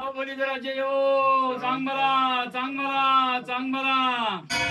बलिधराचे यो चांग मला चांग मला चांग मला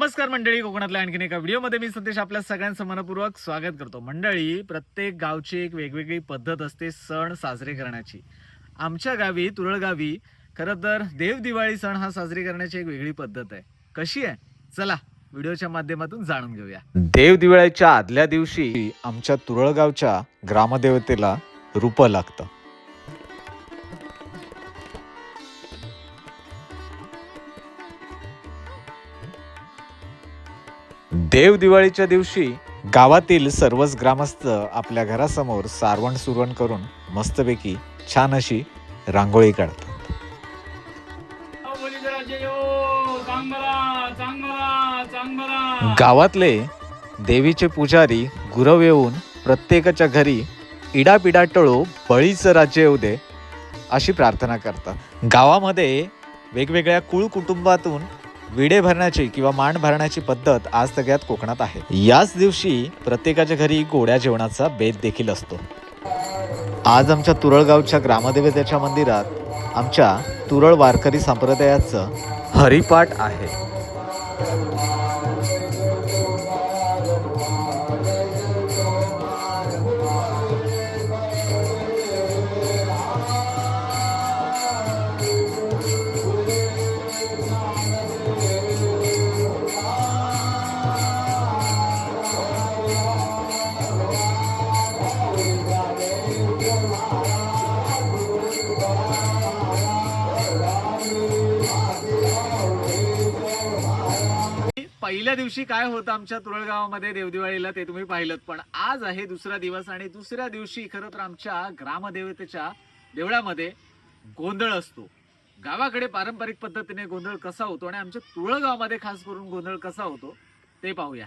नमस्कार मंडळी कोकणातल्या आणखीन एका व्हिडिओमध्ये मी सतीश आपल्या सगळ्यांचं मनपूर्वक स्वागत करतो. मंडळी प्रत्येक गावची एक वेगवेगळी पद्धत असते सण साजरे करण्याची. आमच्या गावी तुरळगावी खरं तर देव दिवाळी सण हा साजरी करण्याची एक वेगळी पद्धत आहे. कशी आहे? चला व्हिडिओच्या माध्यमातून जाणून घेऊया. देवदिवाळीच्या आदल्या दिवशी आमच्या तुरळगावच्या ग्रामदेवतेला रूप लागतं. देव दिवाळीच्या दिवशी गावातील सर्वच ग्रामस्थ आपल्या घरासमोर सारवण सुरवण करून मस्तपैकी छान अशी रांगोळी काढतात. गावातले देवीचे पुजारी गुरव येऊन प्रत्येकाच्या घरी इडापिडा टळो बळीचं राज्य येऊ दे अशी प्रार्थना करतात. गावामध्ये वेगवेगळ्या कुळ कुटुंबातून विडे भरण्याची किंवा मांड भरण्याची पद्धत आज सगळ्यात कोकणात आहे. याच दिवशी प्रत्येकाच्या घरी गोड्या जेवणाचा बेत देखील असतो. आज आमच्या तुरळगावच्या ग्रामदेवतेच्या मंदिरात आमच्या तुरळ वारकरी संप्रदायाचं हरिपाठ आहे. पहिल्या दिवशी काय होतं आमच्या तुळगावामध्ये देवदिवाळीला ते तुम्ही पाहिलं पण आज आहे दुसरा दिवस आणि दुसऱ्या दिवशी खरं तर आमच्या ग्रामदेवतेच्या देवळामध्ये गोंधळ असतो. गावाकडे पारंपरिक पद्धतीने गोंधळ कसा होतो आणि आमच्या तुळळगावामध्ये खास करून गोंधळ कसा होतो ते पाहूया.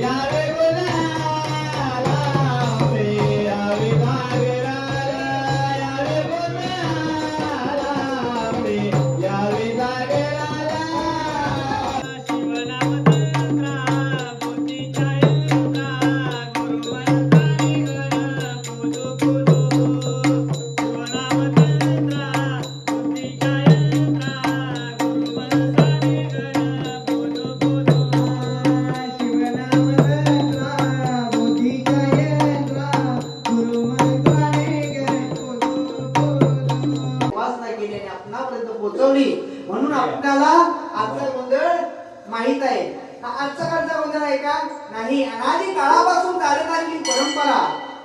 चला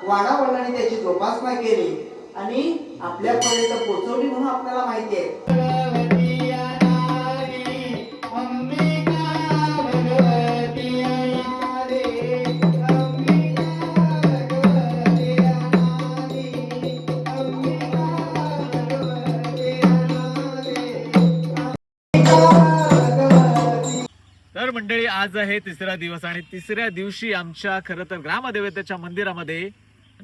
परंपरा त्याची जोपासना केली आणि आपल्यापर्यंत पोचवली म्हणून आपल्याला माहिती आहे. मंडळी आज आहे तिसरा दिवस आणि तिसऱ्या दिवशी आमच्या खरं तर ग्रामदेवतेच्या मंदिरामध्ये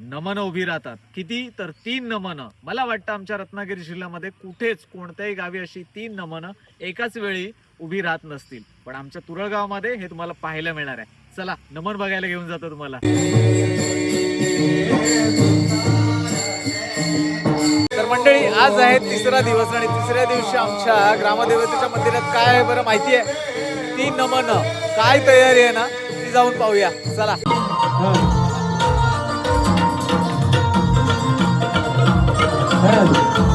नमनं उभी राहतात. किती? तर तीन नमनं. मला वाटतं आमच्या रत्नागिरी जिल्ह्यामध्ये कुठेच कोणत्याही गावी अशी तीन नमनं एकाच वेळी उभी राहत नसतील. पण आमच्या तुरळगावमध्ये हे तुम्हाला पाहायला मिळणार आहे. चला नमन बघायला घेऊन जातो तुम्हाला. तर मंडळी आज आहे तिसरा दिवस आणि तिसऱ्या दिवशी आमच्या ग्रामदेवतेच्या मंदिरात काय आहे बरं माहिती आहे? ती नमन. काय तयारी आहे ना? ती जाऊन पाहूया. चला. Fernando.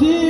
Brasil!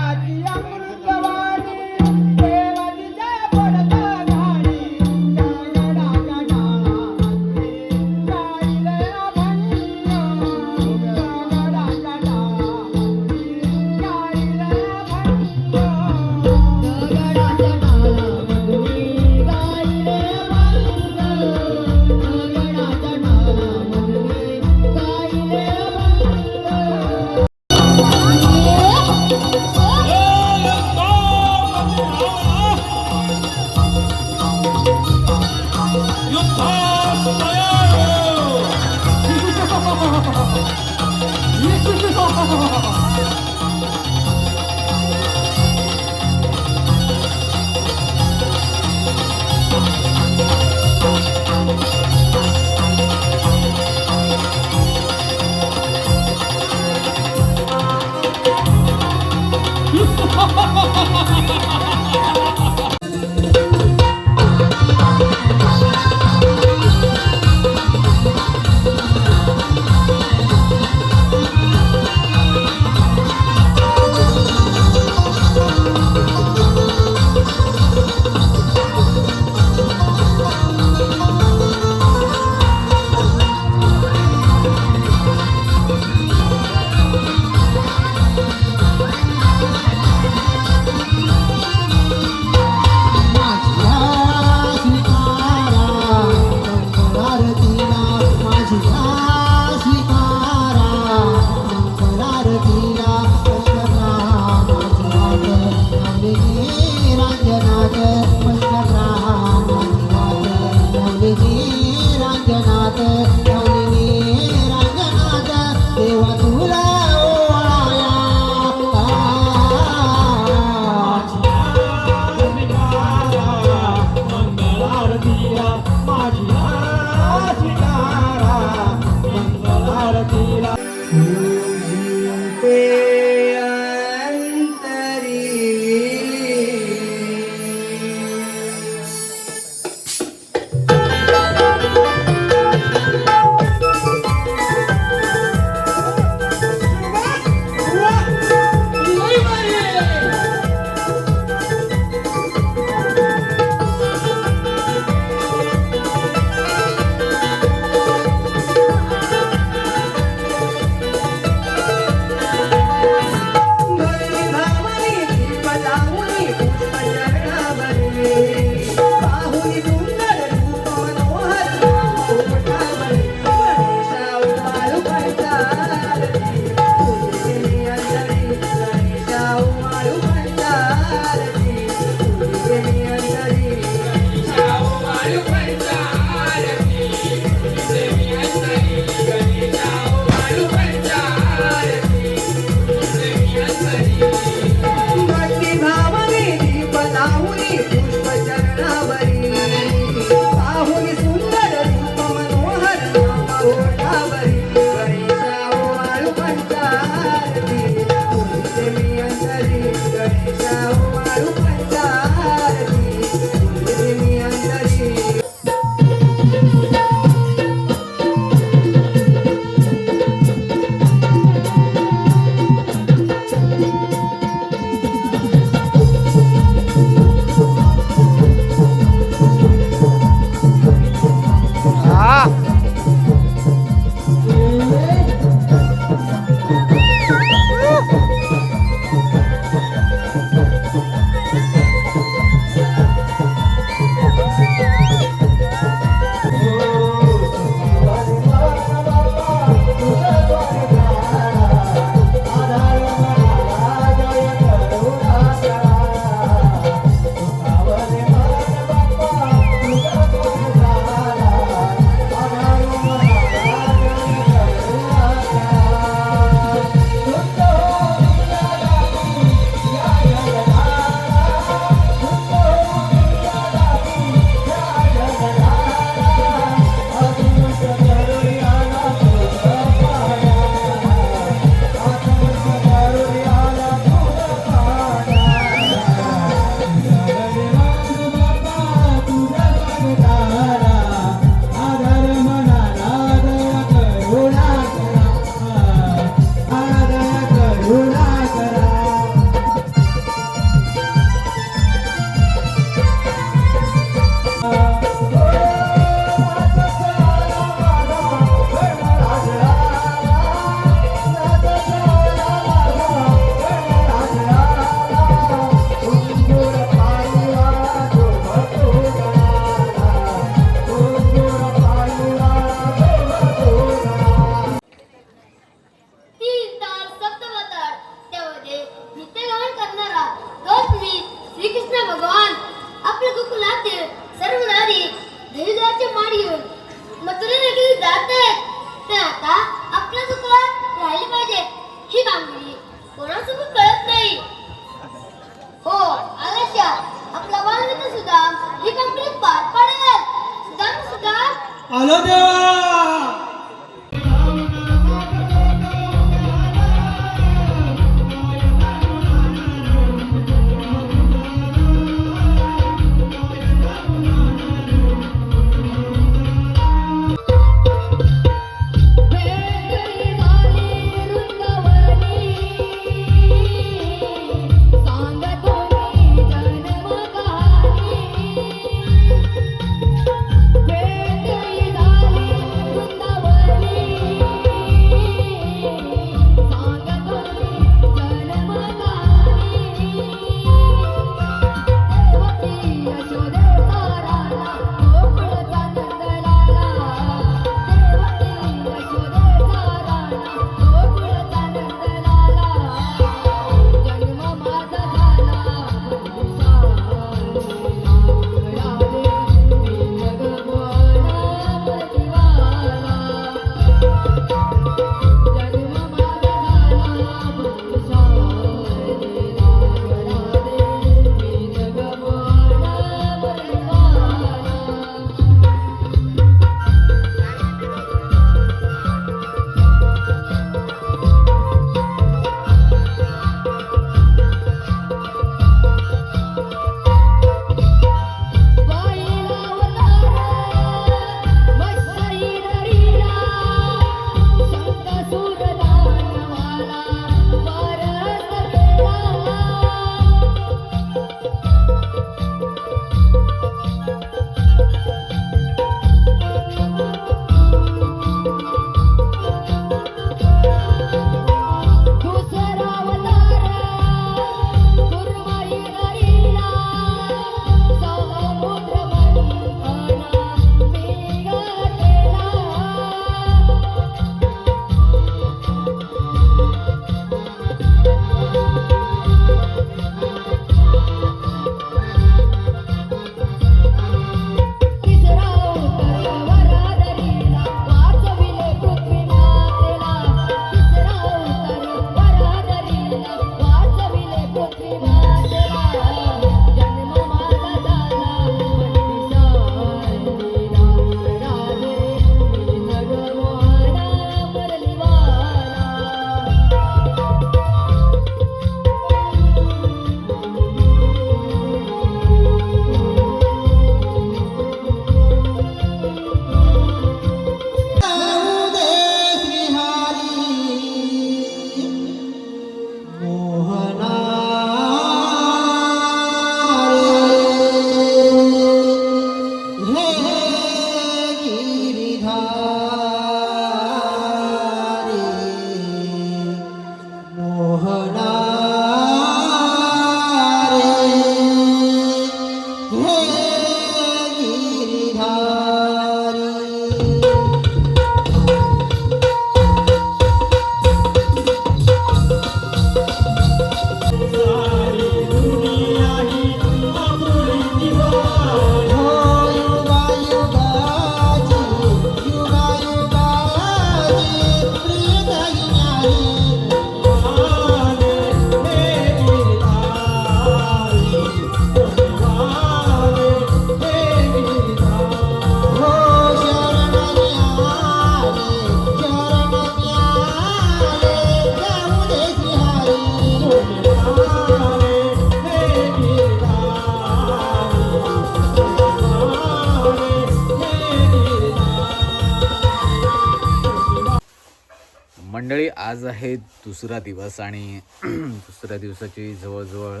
दुसरा दिवस आणि दुसऱ्या दिवसाची जवळजवळ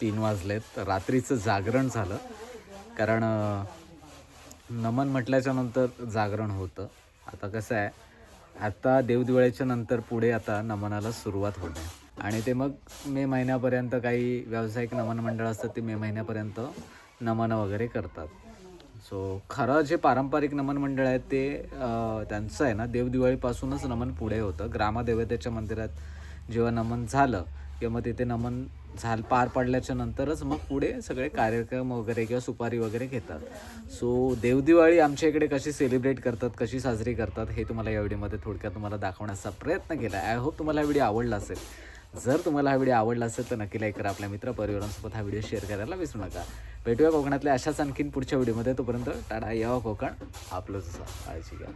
तीन वाजलेत. रात्रीचं जागरण झालं. कारण नमन म्हटल्याच्या नंतर जागरण होतं. आता कसं आहे आता देवदिवाळीच्या नंतर पुढे आता नमनाला सुरुवात होते. आणि ते मग मे महिन्यापर्यंत काही व्यावसायिक नमन मंडळ असतात ते मे महिन्यापर्यंत नमनं वगैरे करतात. सो खरं जे पारंपरिक नमन मंडळ आहे ते त्यांचं आहे ना देवदिवाळीपासूनच नमन पुढे होतं. ग्रामदेवतेच्या मंदिरात जेव्हा नमन झालं किंवा मग तिथे नमन झाल पार पडल्याच्या नंतरच मग पुढे सगळे कार्यक्रम वगैरे किंवा सुपारी वगैरे घेतात. सो देवदिवाळी आमच्या इकडे कशी सेलिब्रेट करतात कशी साजरी करतात हे तुम्हाला या व्हिडिओमध्ये थोडक्यात तुम्हाला दाखवण्याचा प्रयत्न केला. आय होप तुम्हाला व्हिडिओ आवडला असेल. जर तुम्हाला हा व्हिडिओ आवडला असेल तर नक्की लाईक करा. आपल्या मित्र परिवारांसोबत हा व्हिडिओ शेअर करायला विसरू नका. भेटूया कोकणातल्या अशाच आणखीन पुढच्या व्हिडिओमध्ये. तोपर्यंत टाटा यावा कोकण आपलंच काळजी घ्या.